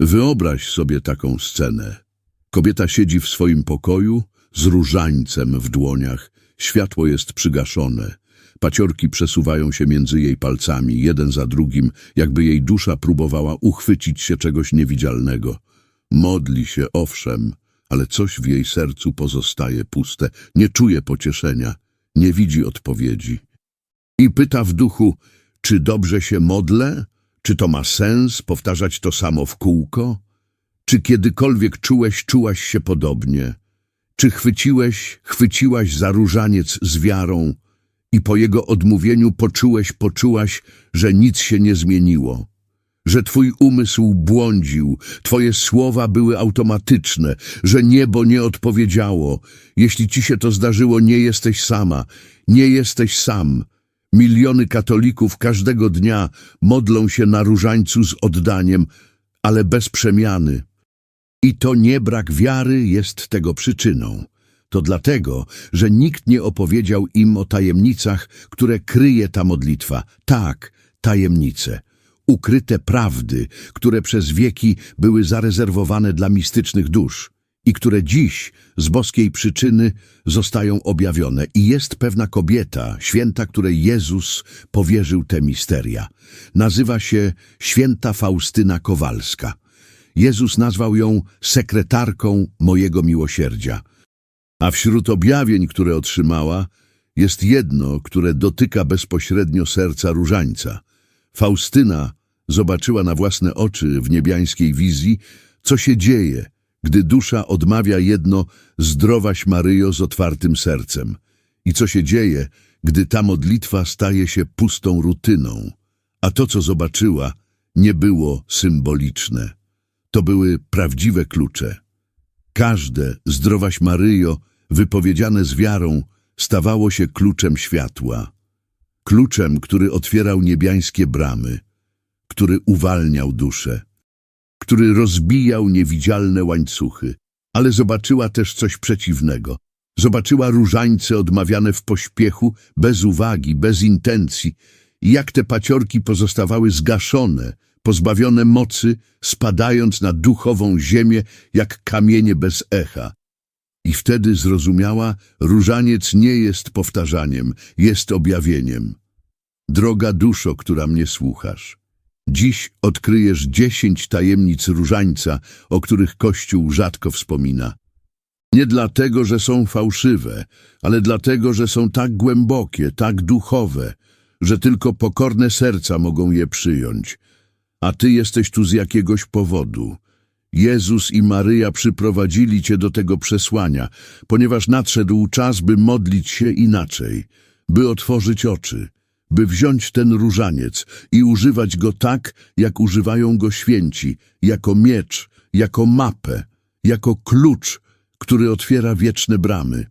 Wyobraź sobie taką scenę. Kobieta siedzi w swoim pokoju z różańcem w dłoniach. Światło jest przygaszone. Paciorki przesuwają się między jej palcami, jeden za drugim, jakby jej dusza próbowała uchwycić się czegoś niewidzialnego. Modli się, owszem, ale coś w jej sercu pozostaje puste. Nie czuje pocieszenia, nie widzi odpowiedzi. I pyta w duchu, czy dobrze się modlę? Czy to ma sens powtarzać to samo w kółko? Czy kiedykolwiek czułeś, czułaś się podobnie? Czy chwyciłeś, chwyciłaś za różaniec z wiarą i po jego odmówieniu poczułeś, poczułaś, że nic się nie zmieniło? Że twój umysł błądził, twoje słowa były automatyczne, że niebo nie odpowiedziało. Jeśli ci się to zdarzyło, nie jesteś sama, nie jesteś sam. Miliony katolików każdego dnia modlą się na różańcu z oddaniem, ale bez przemiany. I to nie brak wiary jest tego przyczyną. To dlatego, że nikt nie opowiedział im o tajemnicach, które kryje ta modlitwa. Tak, tajemnice. Ukryte prawdy, które przez wieki były zarezerwowane dla mistycznych dusz i które dziś z boskiej przyczyny zostają objawione. I jest pewna kobieta, święta, której Jezus powierzył te misteria. Nazywa się święta Faustyna Kowalska. Jezus nazwał ją sekretarką mojego miłosierdzia. A wśród objawień, które otrzymała, jest jedno, które dotyka bezpośrednio serca różańca. Faustyna zobaczyła na własne oczy w niebiańskiej wizji, co się dzieje, gdy dusza odmawia jedno zdrowaś Maryjo z otwartym sercem i co się dzieje, gdy ta modlitwa staje się pustą rutyną. A to, co zobaczyła, nie było symboliczne. To były prawdziwe klucze. Każde zdrowaś Maryjo, wypowiedziane z wiarą, stawało się kluczem światła. Kluczem, który otwierał niebiańskie bramy, który uwalniał duszę, który rozbijał niewidzialne łańcuchy. Ale zobaczyła też coś przeciwnego. Zobaczyła różańce odmawiane w pośpiechu, bez uwagi, bez intencji. I jak te paciorki pozostawały zgaszone, pozbawione mocy, spadając na duchową ziemię, jak kamienie bez echa. I wtedy zrozumiała, różaniec nie jest powtarzaniem, jest objawieniem. Droga duszo, która mnie słuchasz, dziś odkryjesz dziesięć tajemnic różańca, o których Kościół rzadko wspomina. Nie dlatego, że są fałszywe, ale dlatego, że są tak głębokie, tak duchowe, że tylko pokorne serca mogą je przyjąć. A ty jesteś tu z jakiegoś powodu. Jezus i Maryja przyprowadzili cię do tego przesłania, ponieważ nadszedł czas, by modlić się inaczej, by otworzyć oczy, by wziąć ten różaniec i używać go tak, jak używają go święci, jako miecz, jako mapę, jako klucz, który otwiera wieczne bramy.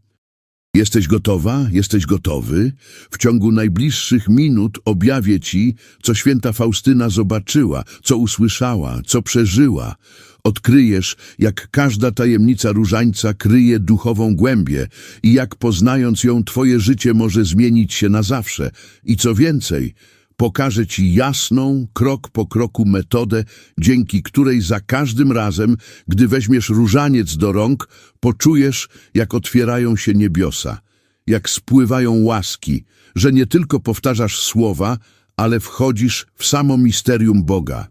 Jesteś gotowa? Jesteś gotowy? W ciągu najbliższych minut objawię Ci, co święta Faustyna zobaczyła, co usłyszała, co przeżyła. Odkryjesz, jak każda tajemnica różańca kryje duchową głębię i jak poznając ją Twoje życie może zmienić się na zawsze. I co więcej, pokażę Ci jasną, krok po kroku metodę, dzięki której za każdym razem, gdy weźmiesz różaniec do rąk, poczujesz, jak otwierają się niebiosa, jak spływają łaski, że nie tylko powtarzasz słowa, ale wchodzisz w samo misterium Boga.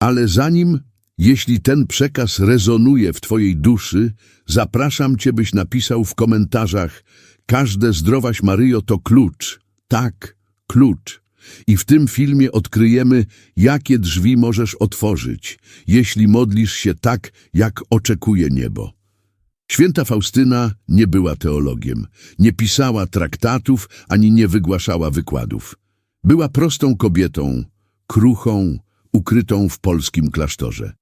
Ale zanim, jeśli ten przekaz rezonuje w Twojej duszy, zapraszam Cię, byś napisał w komentarzach Każde zdrowaś Maryjo to klucz. Tak, klucz. I w tym filmie odkryjemy, jakie drzwi możesz otworzyć, jeśli modlisz się tak, jak oczekuje niebo. Święta Faustyna nie była teologiem, nie pisała traktatów, ani nie wygłaszała wykładów. Była prostą kobietą, kruchą, ukrytą w polskim klasztorze.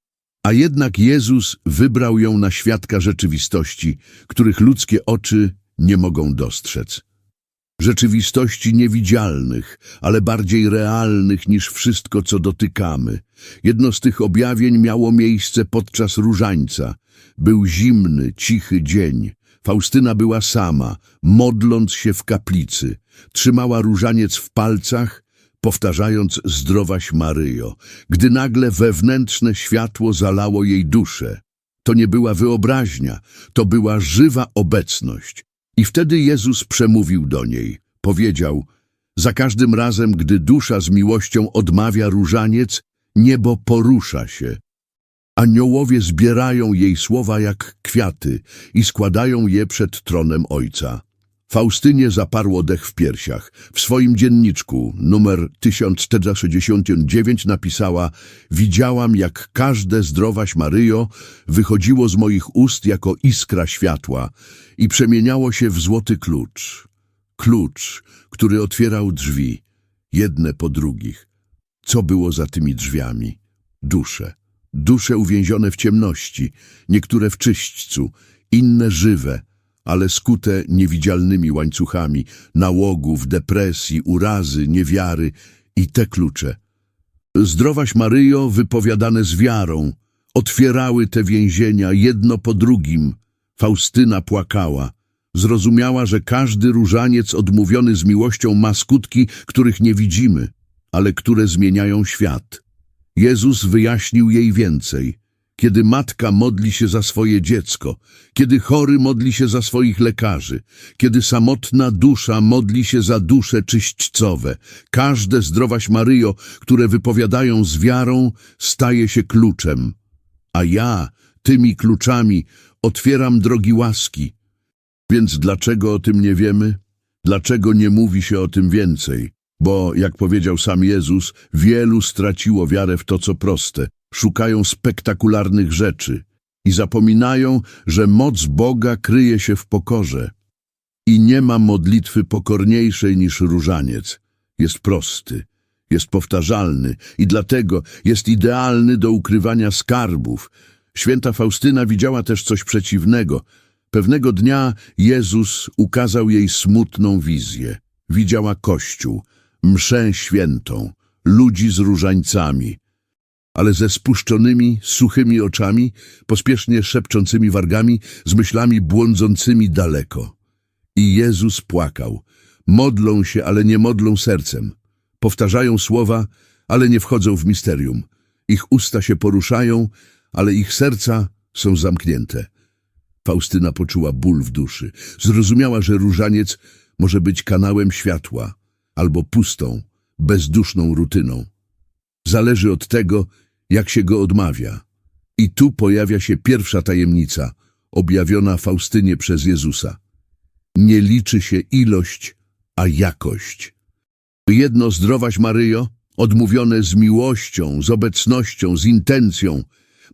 A jednak Jezus wybrał ją na świadka rzeczywistości, których ludzkie oczy nie mogą dostrzec rzeczywistości niewidzialnych, ale bardziej realnych niż wszystko, co dotykamy. Jedno z tych objawień miało miejsce podczas różańca. Był zimny, cichy dzień. Faustyna była sama, modląc się w kaplicy. Trzymała różaniec w palcach, powtarzając zdrowaś Maryjo, gdy nagle wewnętrzne światło zalało jej duszę. To nie była wyobraźnia, to była żywa obecność. I wtedy Jezus przemówił do niej. Powiedział, za każdym razem, gdy dusza z miłością odmawia różaniec, niebo porusza się. Aniołowie zbierają jej słowa jak kwiaty i składają je przed tronem Ojca. Faustynie zaparło dech w piersiach. W swoim dzienniczku, numer 1469, napisała Widziałam, jak każde zdrowaś Maryjo wychodziło z moich ust jako iskra światła i przemieniało się w złoty klucz. Klucz, który otwierał drzwi, jedne po drugich. Co było za tymi drzwiami? Dusze. Dusze uwięzione w ciemności, niektóre w czyśćcu, inne żywe, ale skute niewidzialnymi łańcuchami, nałogów, depresji, urazy, niewiary i te klucze. Zdrowaś Maryjo, wypowiadane z wiarą, otwierały te więzienia jedno po drugim. Faustyna płakała. Zrozumiała, że każdy różaniec odmówiony z miłością ma skutki, których nie widzimy, ale które zmieniają świat. Jezus wyjaśnił jej więcej. Kiedy matka modli się za swoje dziecko, kiedy chory modli się za swoich lekarzy, kiedy samotna dusza modli się za dusze czyśćcowe, każde zdrowaś Maryjo, które wypowiadają z wiarą, staje się kluczem. A ja tymi kluczami otwieram drogi łaski. Więc dlaczego o tym nie wiemy? Dlaczego nie mówi się o tym więcej? Bo, jak powiedział sam Jezus, wielu straciło wiarę w to, co proste. Szukają spektakularnych rzeczy i zapominają, że moc Boga kryje się w pokorze. I nie ma modlitwy pokorniejszej niż różaniec. Jest prosty, jest powtarzalny i dlatego jest idealny do ukrywania skarbów. Święta Faustyna widziała też coś przeciwnego. Pewnego dnia Jezus ukazał jej smutną wizję. Widziała Kościół, mszę świętą, ludzi z różańcami, ale ze spuszczonymi, suchymi oczami, pospiesznie szepczącymi wargami, z myślami błądzącymi daleko. I Jezus płakał. Modlą się, ale nie modlą sercem. Powtarzają słowa, ale nie wchodzą w misterium. Ich usta się poruszają, ale ich serca są zamknięte. Faustyna poczuła ból w duszy. Zrozumiała, że różaniec może być kanałem światła albo pustą, bezduszną rutyną. Zależy od tego, jak się go odmawia. I tu pojawia się pierwsza tajemnica, objawiona Faustynie przez Jezusa. Nie liczy się ilość, a jakość. Jedno zdrowaś Maryjo, odmówione z miłością, z obecnością, z intencją,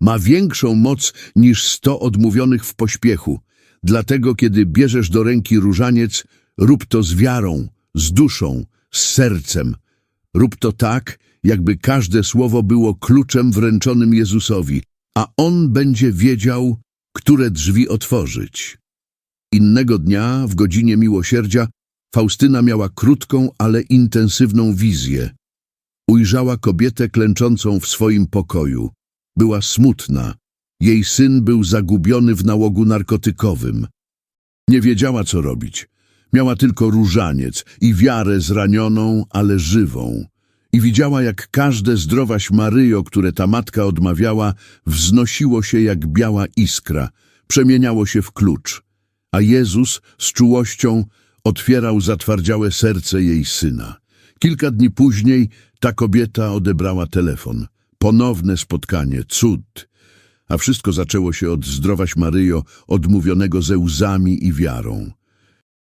ma większą moc niż sto odmówionych w pośpiechu. Dlatego, kiedy bierzesz do ręki różaniec, rób to z wiarą, z duszą, z sercem. Rób to tak, jakby każde słowo było kluczem wręczonym Jezusowi, a On będzie wiedział, które drzwi otworzyć. Innego dnia, w godzinie miłosierdzia, Faustyna miała krótką, ale intensywną wizję. Ujrzała kobietę klęczącą w swoim pokoju. Była smutna. Jej syn był zagubiony w nałogu narkotykowym. Nie wiedziała, co robić. Miała tylko różaniec i wiarę zranioną, ale żywą. I widziała, jak każde zdrowaś Maryjo, które ta matka odmawiała, wznosiło się jak biała iskra, przemieniało się w klucz. A Jezus z czułością otwierał zatwardziałe serce jej syna. Kilka dni później ta kobieta odebrała telefon. Ponowne spotkanie, cud. A wszystko zaczęło się od zdrowaś Maryjo, odmówionego ze łzami i wiarą.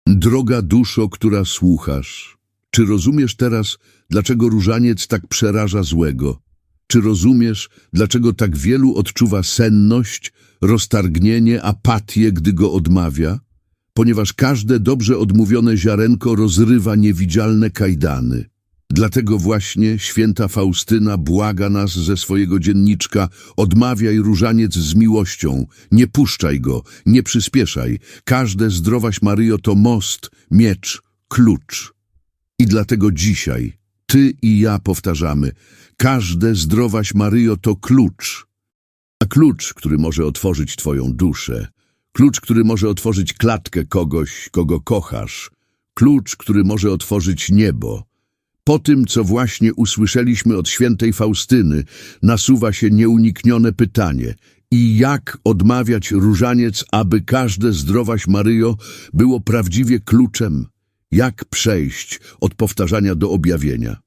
Droga duszo, która słuchasz, czy rozumiesz teraz, dlaczego różaniec tak przeraża złego? Czy rozumiesz, dlaczego tak wielu odczuwa senność, roztargnienie, apatię, gdy go odmawia? Ponieważ każde dobrze odmówione ziarenko rozrywa niewidzialne kajdany. Dlatego właśnie święta Faustyna błaga nas ze swojego dzienniczka odmawiaj różaniec z miłością, nie puszczaj go, nie przyspieszaj. Każde zdrowaś Maryjo to most, miecz, klucz. I dlatego dzisiaj ty i ja powtarzamy, każde zdrowaś Maryjo to klucz. A klucz, który może otworzyć twoją duszę, klucz, który może otworzyć klatkę kogoś, kogo kochasz, klucz, który może otworzyć niebo, Po tym, co właśnie usłyszeliśmy od świętej Faustyny, nasuwa się nieuniknione pytanie. I jak odmawiać różaniec, aby każde zdrowaś Maryjo było prawdziwie kluczem? Jak przejść od powtarzania do objawienia?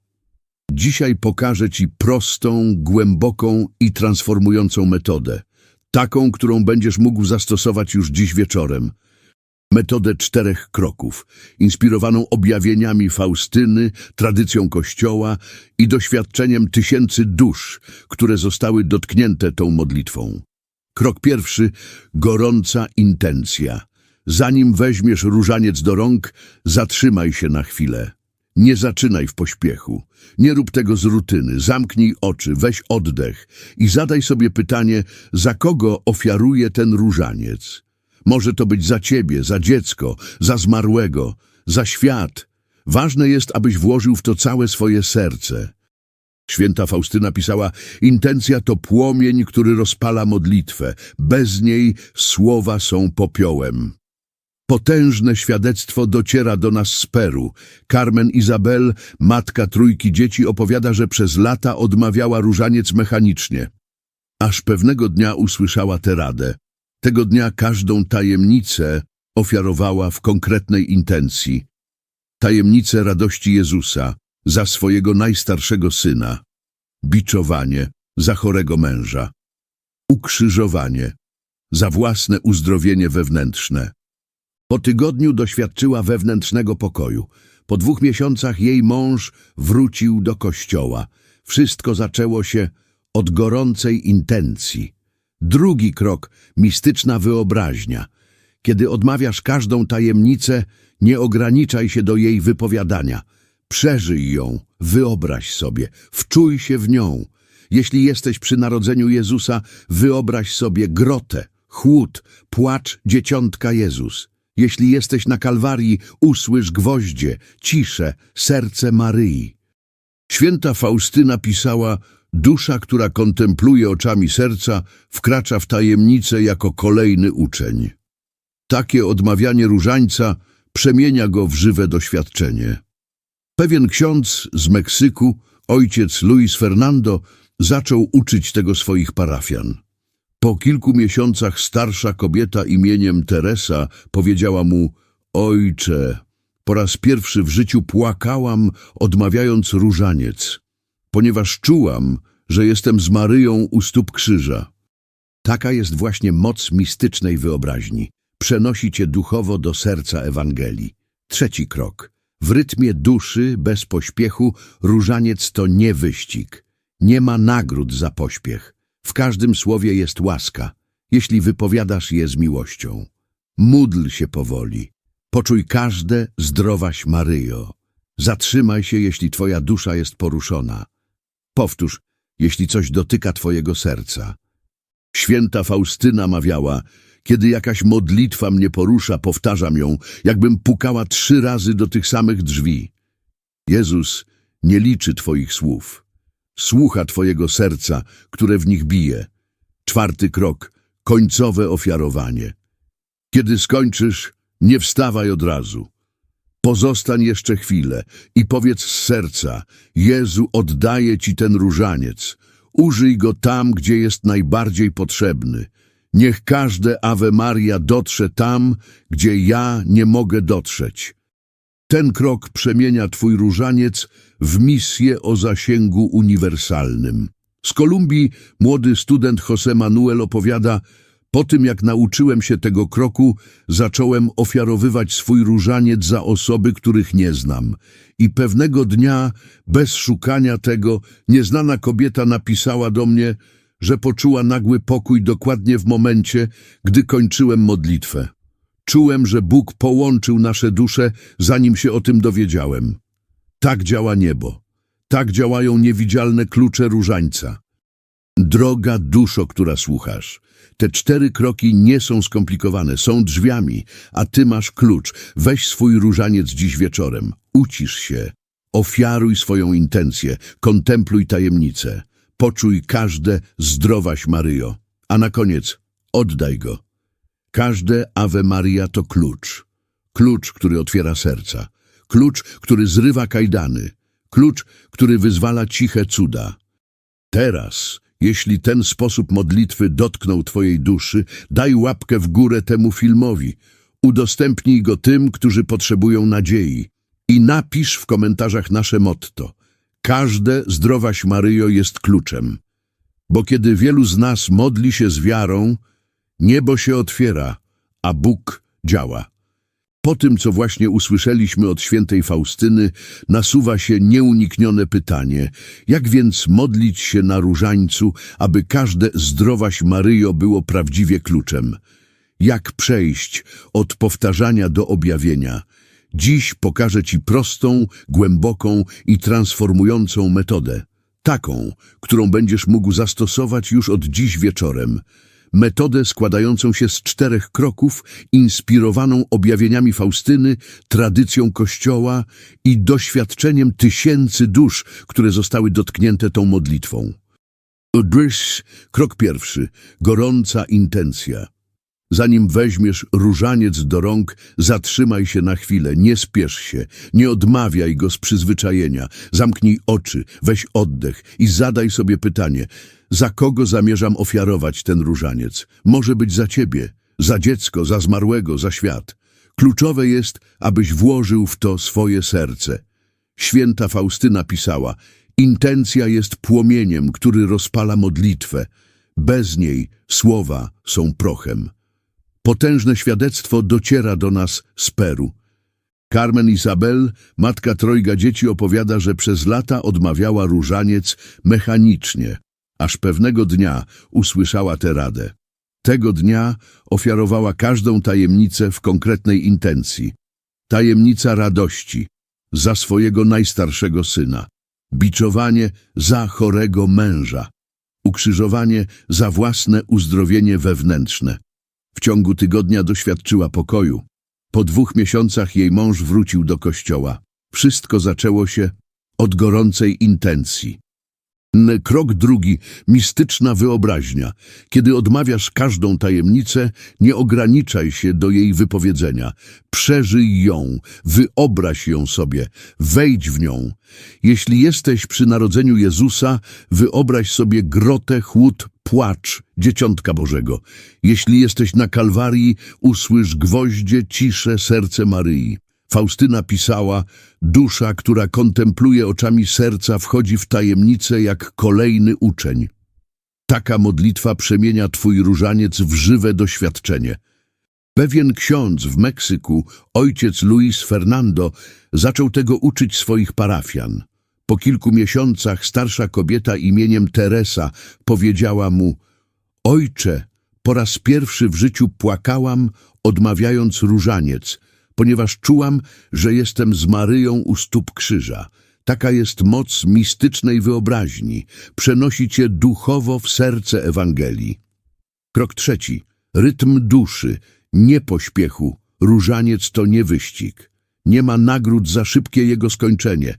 Dzisiaj pokażę Ci prostą, głęboką i transformującą metodę. Taką, którą będziesz mógł zastosować już dziś wieczorem. Metodę czterech kroków, inspirowaną objawieniami Faustyny, tradycją Kościoła i doświadczeniem tysięcy dusz, które zostały dotknięte tą modlitwą. Krok pierwszy – gorąca intencja. Zanim weźmiesz różaniec do rąk, zatrzymaj się na chwilę. Nie zaczynaj w pośpiechu. Nie rób tego z rutyny. Zamknij oczy, weź oddech i zadaj sobie pytanie, za kogo ofiaruję ten różaniec. Może to być za ciebie, za dziecko, za zmarłego, za świat. Ważne jest, abyś włożył w to całe swoje serce. Święta Faustyna pisała, intencja to płomień, który rozpala modlitwę. Bez niej słowa są popiołem. Potężne świadectwo dociera do nas z Peru. Carmen Izabel, matka trójki dzieci, opowiada, że przez lata odmawiała różaniec mechanicznie. Aż pewnego dnia usłyszała tę radę. Tego dnia każdą tajemnicę ofiarowała w konkretnej intencji. Tajemnicę radości Jezusa za swojego najstarszego syna, biczowanie za chorego męża, ukrzyżowanie za własne uzdrowienie wewnętrzne. Po tygodniu doświadczyła wewnętrznego pokoju. Po dwóch miesiącach jej mąż wrócił do kościoła. Wszystko zaczęło się od gorącej intencji. Drugi krok – mistyczna wyobraźnia. Kiedy odmawiasz każdą tajemnicę, nie ograniczaj się do jej wypowiadania. Przeżyj ją, wyobraź sobie, wczuj się w nią. Jeśli jesteś przy narodzeniu Jezusa, wyobraź sobie grotę, chłód, płacz dzieciątka Jezus. Jeśli jesteś na Kalwarii, usłysz gwoździe, ciszę, serce Maryi. Święta Faustyna pisała, dusza, która kontempluje oczami serca, wkracza w tajemnicę jako kolejny uczeń. Takie odmawianie różańca przemienia go w żywe doświadczenie. Pewien ksiądz z Meksyku, ojciec Luis Fernando, zaczął uczyć tego swoich parafian. Po kilku miesiącach starsza kobieta imieniem Teresa powiedziała mu Ojcze, po raz pierwszy w życiu płakałam, odmawiając różaniec, ponieważ czułam, że jestem z Maryją u stóp krzyża. Taka jest właśnie moc mistycznej wyobraźni. Przenosi cię duchowo do serca Ewangelii. Trzeci krok. W rytmie duszy, bez pośpiechu, różaniec to nie wyścig. Nie ma nagród za pośpiech. W każdym słowie jest łaska, jeśli wypowiadasz je z miłością. Módl się powoli. Poczuj każde zdrowaś Maryjo. Zatrzymaj się, jeśli twoja dusza jest poruszona. Powtórz, jeśli coś dotyka twojego serca. Święta Faustyna mawiała, kiedy jakaś modlitwa mnie porusza, powtarzam ją, jakbym pukała trzy razy do tych samych drzwi. Jezus nie liczy twoich słów. Słucha twojego serca, które w nich bije. Czwarty krok, końcowe ofiarowanie. Kiedy skończysz, nie wstawaj od razu. Pozostań jeszcze chwilę i powiedz z serca, Jezu, oddaję Ci ten różaniec. Użyj go tam, gdzie jest najbardziej potrzebny. Niech każde Ave Maria dotrze tam, gdzie ja nie mogę dotrzeć. Ten krok przemienia Twój różaniec w misję o zasięgu uniwersalnym. Z Kolumbii młody student José Manuel opowiada, po tym jak nauczyłem się tego kroku, zacząłem ofiarowywać swój różaniec za osoby, których nie znam. I pewnego dnia, bez szukania tego, nieznana kobieta napisała do mnie, że poczuła nagły pokój dokładnie w momencie, gdy kończyłem modlitwę. Czułem, że Bóg połączył nasze dusze, zanim się o tym dowiedziałem. Tak działa niebo. Tak działają niewidzialne klucze różańca. Droga duszo, która słuchasz, te cztery kroki nie są skomplikowane, są drzwiami, a ty masz klucz. Weź swój różaniec dziś wieczorem, ucisz się, ofiaruj swoją intencję, kontempluj tajemnicę, poczuj każde zdrowaś Maryjo, a na koniec oddaj go. Każde Ave Maria to klucz. Klucz, który otwiera serca. Klucz, który zrywa kajdany. Klucz, który wyzwala ciche cuda. Teraz, jeśli ten sposób modlitwy dotknął Twojej duszy, daj łapkę w górę temu filmowi. Udostępnij go tym, którzy potrzebują nadziei. I napisz w komentarzach nasze motto. Każde zdrowaś Maryjo jest kluczem. Bo kiedy wielu z nas modli się z wiarą, niebo się otwiera, a Bóg działa. Po tym, co właśnie usłyszeliśmy od świętej Faustyny, nasuwa się nieuniknione pytanie, jak więc modlić się na różańcu, aby każde zdrowaś Maryjo było prawdziwie kluczem? Jak przejść od powtarzania do objawienia? Dziś pokażę Ci prostą, głęboką i transformującą metodę. Taką, którą będziesz mógł zastosować już od dziś wieczorem. Metodę składającą się z czterech kroków, inspirowaną objawieniami Faustyny, tradycją Kościoła i doświadczeniem tysięcy dusz, które zostały dotknięte tą modlitwą. Drys, krok pierwszy. Gorąca intencja. Zanim weźmiesz różaniec do rąk, zatrzymaj się na chwilę, nie spiesz się, nie odmawiaj go z przyzwyczajenia. Zamknij oczy, weź oddech i zadaj sobie pytanie, za kogo zamierzam ofiarować ten różaniec? Może być za ciebie, za dziecko, za zmarłego, za świat. Kluczowe jest, abyś włożył w to swoje serce. Święta Faustyna pisała, intencja jest płomieniem, który rozpala modlitwę. Bez niej słowa są prochem. Potężne świadectwo dociera do nas z Peru. Carmen Isabel, matka trojga dzieci, opowiada, że przez lata odmawiała różaniec mechanicznie, aż pewnego dnia usłyszała tę radę. Tego dnia ofiarowała każdą tajemnicę w konkretnej intencji. Tajemnica radości za swojego najstarszego syna, biczowanie za chorego męża, ukrzyżowanie za własne uzdrowienie wewnętrzne. W ciągu tygodnia doświadczyła pokoju. Po dwóch miesiącach jej mąż wrócił do kościoła. Wszystko zaczęło się od gorącej intencji. Krok drugi, mistyczna wyobraźnia. Kiedy odmawiasz każdą tajemnicę, nie ograniczaj się do jej wypowiedzenia. Przeżyj ją, wyobraź ją sobie, wejdź w nią. Jeśli jesteś przy narodzeniu Jezusa, wyobraź sobie grotę, chłód, płacz Dzieciątka Bożego. Jeśli jesteś na Kalwarii, usłysz gwoździe, ciszę, serce Maryi. Faustyna pisała, dusza, która kontempluje oczami serca, wchodzi w tajemnicę jak kolejny uczeń. Taka modlitwa przemienia twój różaniec w żywe doświadczenie. Pewien ksiądz w Meksyku, ojciec Luis Fernando, zaczął tego uczyć swoich parafian. Po kilku miesiącach starsza kobieta imieniem Teresa powiedziała mu Ojcze, po raz pierwszy w życiu płakałam, odmawiając różaniec, ponieważ czułam, że jestem z Maryją u stóp krzyża. Taka jest moc mistycznej wyobraźni. Przenosi cię duchowo w serce Ewangelii. Krok trzeci. Rytm duszy, nie pośpiechu. Różaniec to nie wyścig. Nie ma nagród za szybkie jego skończenie.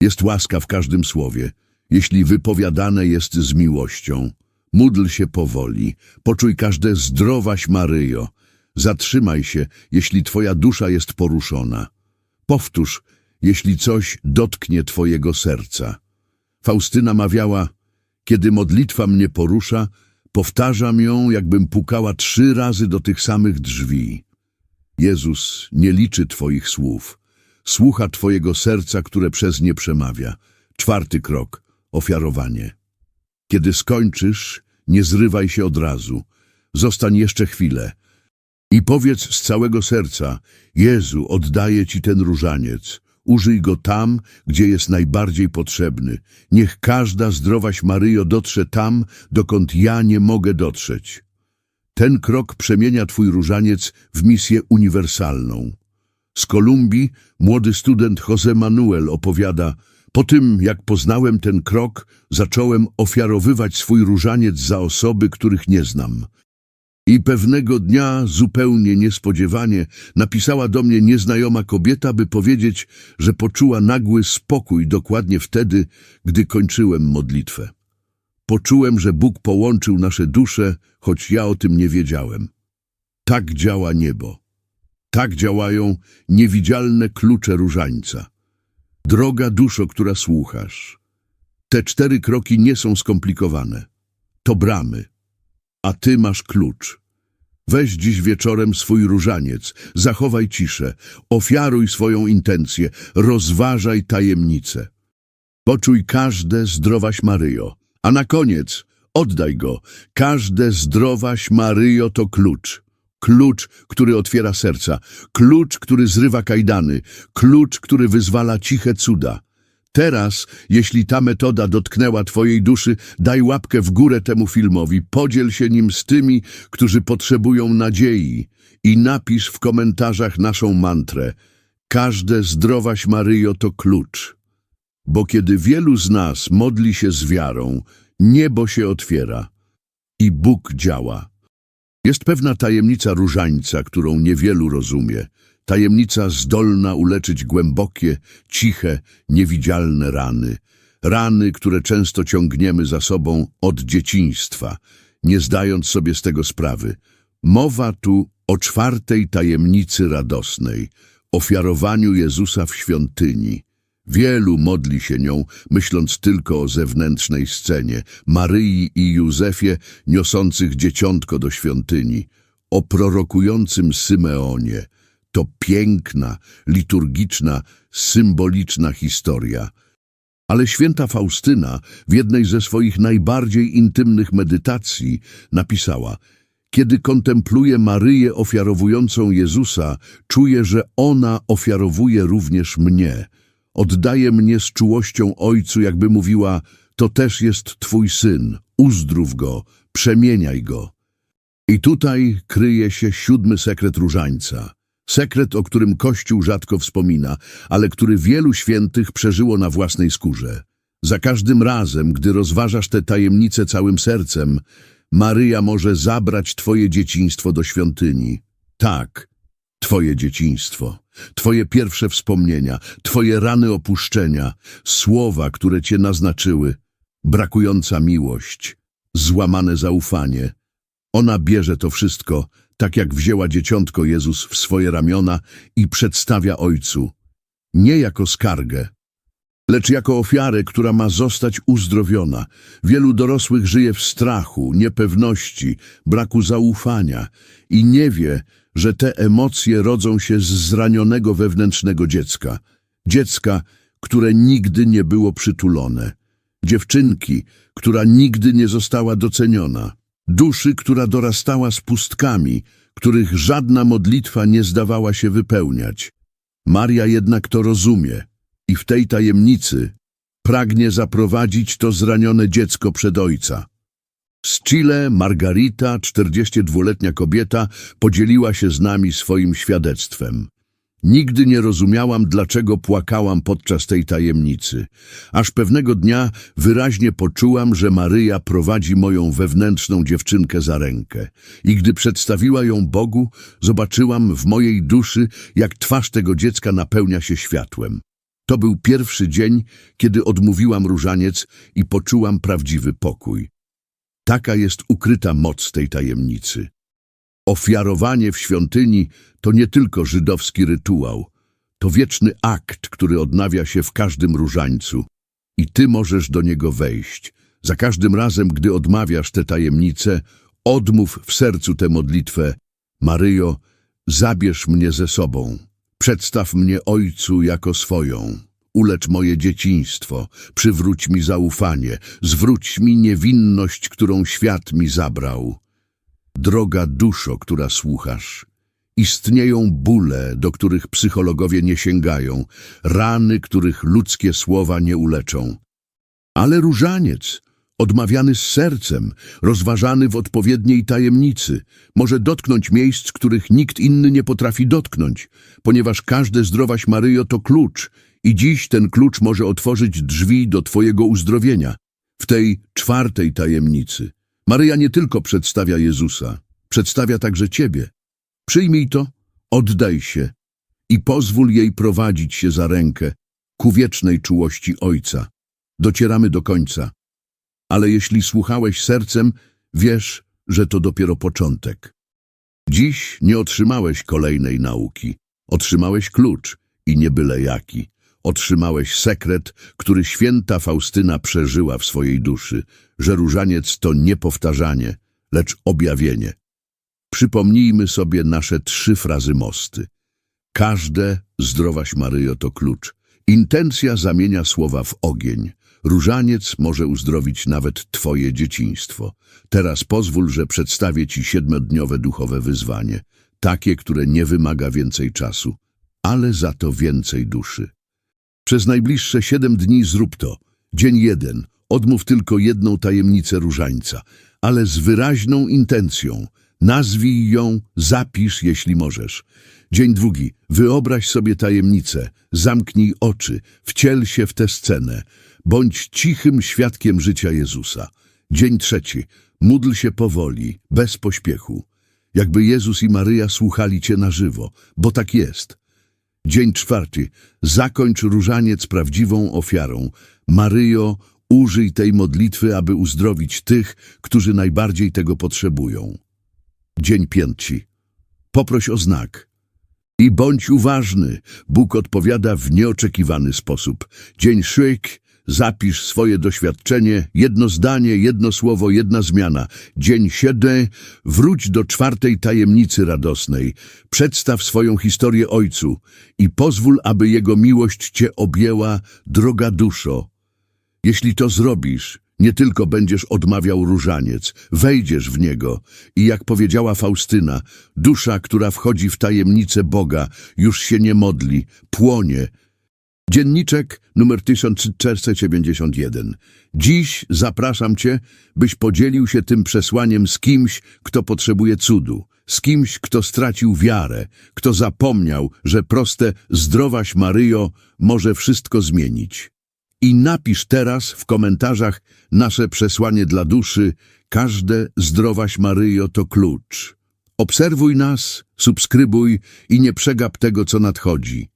Jest łaska w każdym słowie, jeśli wypowiadane jest z miłością. Módl się powoli, poczuj każde zdrowaś Maryjo. Zatrzymaj się, jeśli twoja dusza jest poruszona. Powtórz, jeśli coś dotknie twojego serca. Faustyna mawiała, kiedy modlitwa mnie porusza, powtarzam ją, jakbym pukała trzy razy do tych samych drzwi. Jezus nie liczy twoich słów. Słucha twojego serca, które przez nie przemawia. Czwarty krok. Ofiarowanie. Kiedy skończysz, nie zrywaj się od razu. Zostań jeszcze chwilę. I powiedz z całego serca, Jezu, oddaję Ci ten różaniec. Użyj go tam, gdzie jest najbardziej potrzebny. Niech każda zdrowaś Maryjo dotrze tam, dokąd ja nie mogę dotrzeć. Ten krok przemienia Twój różaniec w misję uniwersalną. Z Kolumbii młody student Jose Manuel opowiada, po tym jak poznałem ten krok, zacząłem ofiarowywać swój różaniec za osoby, których nie znam. I pewnego dnia, zupełnie niespodziewanie, napisała do mnie nieznajoma kobieta, by powiedzieć, że poczuła nagły spokój dokładnie wtedy, gdy kończyłem modlitwę. Poczułem, że Bóg połączył nasze dusze, choć ja o tym nie wiedziałem. Tak działa niebo. Tak działają niewidzialne klucze różańca. Droga duszo, która słuchasz. Te cztery kroki nie są skomplikowane. To bramy, a ty masz klucz. Weź dziś wieczorem swój różaniec, zachowaj ciszę, ofiaruj swoją intencję, rozważaj tajemnicę. Poczuj każde zdrowaś Maryjo, a na koniec oddaj go. Każde zdrowaś Maryjo to klucz. Klucz, który otwiera serca, klucz, który zrywa kajdany, klucz, który wyzwala ciche cuda. Teraz, jeśli ta metoda dotknęła Twojej duszy, daj łapkę w górę temu filmowi, podziel się nim z tymi, którzy potrzebują nadziei i napisz w komentarzach naszą mantrę. Każde zdrowaś Maryjo to klucz. Bo kiedy wielu z nas modli się z wiarą, niebo się otwiera i Bóg działa. Jest pewna tajemnica różańca, którą niewielu rozumie. Tajemnica zdolna uleczyć głębokie, ciche, niewidzialne rany. Rany, które często ciągniemy za sobą od dzieciństwa, nie zdając sobie z tego sprawy. Mowa tu o czwartej tajemnicy radosnej, ofiarowaniu Jezusa w świątyni. Wielu modli się nią, myśląc tylko o zewnętrznej scenie, Maryi i Józefie niosących dzieciątko do świątyni, o prorokującym Symeonie. To piękna, liturgiczna, symboliczna historia. Ale święta Faustyna w jednej ze swoich najbardziej intymnych medytacji napisała Kiedy kontempluję Maryję ofiarowującą Jezusa, czuję, że ona ofiarowuje również mnie. Oddaje mnie z czułością Ojcu, jakby mówiła, to też jest Twój Syn, uzdrów Go, przemieniaj Go. I tutaj kryje się siódmy sekret różańca. Sekret, o którym Kościół rzadko wspomina, ale który wielu świętych przeżyło na własnej skórze. Za każdym razem, gdy rozważasz te tajemnice całym sercem, Maryja może zabrać Twoje dzieciństwo do świątyni. Tak, Twoje dzieciństwo, Twoje pierwsze wspomnienia, Twoje rany opuszczenia, słowa, które Cię naznaczyły, brakująca miłość, złamane zaufanie. Ona bierze to wszystko, tak jak wzięła dzieciątko Jezus w swoje ramiona i przedstawia Ojcu, nie jako skargę, lecz jako ofiarę, która ma zostać uzdrowiona. Wielu dorosłych żyje w strachu, niepewności, braku zaufania i nie wie, że te emocje rodzą się z zranionego wewnętrznego dziecka. Dziecka, które nigdy nie było przytulone. Dziewczynki, która nigdy nie została doceniona. Duszy, która dorastała z pustkami, których żadna modlitwa nie zdawała się wypełniać. Maria jednak to rozumie i w tej tajemnicy pragnie zaprowadzić to zranione dziecko przed ojca. Z Chile Margarita, 42-letnia kobieta, podzieliła się z nami swoim świadectwem. Nigdy nie rozumiałam, dlaczego płakałam podczas tej tajemnicy. Aż pewnego dnia wyraźnie poczułam, że Maryja prowadzi moją wewnętrzną dziewczynkę za rękę. I gdy przedstawiła ją Bogu, zobaczyłam w mojej duszy, jak twarz tego dziecka napełnia się światłem. To był pierwszy dzień, kiedy odmówiłam różaniec i poczułam prawdziwy pokój. Taka jest ukryta moc tej tajemnicy. Ofiarowanie w świątyni to nie tylko żydowski rytuał, to wieczny akt, który odnawia się w każdym różańcu i ty możesz do niego wejść. Za każdym razem, gdy odmawiasz tę tajemnicę, odmów w sercu tę modlitwę. Maryjo, zabierz mnie ze sobą, przedstaw mnie Ojcu jako swoją. Ulecz moje dzieciństwo, przywróć mi zaufanie, zwróć mi niewinność, którą świat mi zabrał. Droga duszo, która słuchasz, istnieją bóle, do których psychologowie nie sięgają, rany, których ludzkie słowa nie uleczą. Ale różaniec, odmawiany z sercem, rozważany w odpowiedniej tajemnicy, może dotknąć miejsc, których nikt inny nie potrafi dotknąć, ponieważ każde zdrowaś Maryjo to klucz i dziś ten klucz może otworzyć drzwi do Twojego uzdrowienia. W tej czwartej tajemnicy Maryja nie tylko przedstawia Jezusa, przedstawia także Ciebie. Przyjmij to, oddaj się i pozwól jej prowadzić się za rękę ku wiecznej czułości Ojca. Docieramy do końca. Ale jeśli słuchałeś sercem, wiesz, że to dopiero początek. Dziś nie otrzymałeś kolejnej nauki. Otrzymałeś klucz i nie byle jaki. Otrzymałeś sekret, który święta Faustyna przeżyła w swojej duszy, że różaniec to nie powtarzanie, lecz objawienie. Przypomnijmy sobie nasze trzy frazy mosty. Każde zdrowaś Maryjo to klucz. Intencja zamienia słowa w ogień. Różaniec może uzdrowić nawet Twoje dzieciństwo. Teraz pozwól, że przedstawię Ci siedmiodniowe duchowe wyzwanie. Takie, które nie wymaga więcej czasu, ale za to więcej duszy. Przez najbliższe siedem dni zrób to. Dzień jeden. Odmów tylko jedną tajemnicę różańca, ale z wyraźną intencją. Nazwij ją, zapisz, jeśli możesz. Dzień drugi. Wyobraź sobie tajemnicę, zamknij oczy, wciel się w tę scenę. Bądź cichym świadkiem życia Jezusa. Dzień trzeci. Módl się powoli, bez pośpiechu. Jakby Jezus i Maryja słuchali Cię na żywo, bo tak jest. Dzień czwarty. Zakończ różaniec prawdziwą ofiarą. Maryjo, użyj tej modlitwy, aby uzdrowić tych, którzy najbardziej tego potrzebują. Dzień pięci. Poproś o znak. I bądź uważny. Bóg odpowiada w nieoczekiwany sposób. Dzień szyk. Zapisz swoje doświadczenie, jedno zdanie, jedno słowo, jedna zmiana. Dzień siedem. Wróć do czwartej tajemnicy radosnej. Przedstaw swoją historię Ojcu i pozwól, aby Jego miłość Cię objęła, droga duszo. Jeśli to zrobisz, nie tylko będziesz odmawiał różaniec, wejdziesz w niego i jak powiedziała Faustyna, dusza, która wchodzi w tajemnicę Boga, już się nie modli, płonie. Dzienniczek numer 1491. Dziś zapraszam Cię, byś podzielił się tym przesłaniem z kimś, kto potrzebuje cudu, z kimś, kto stracił wiarę, kto zapomniał, że proste zdrowaś Maryjo może wszystko zmienić. I napisz teraz w komentarzach nasze przesłanie dla duszy. Każde zdrowaś Maryjo to klucz. Obserwuj nas, subskrybuj i nie przegap tego, co nadchodzi.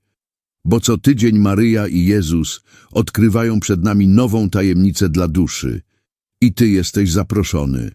Bo co tydzień Maryja i Jezus odkrywają przed nami nową tajemnicę dla duszy. I Ty jesteś zaproszony.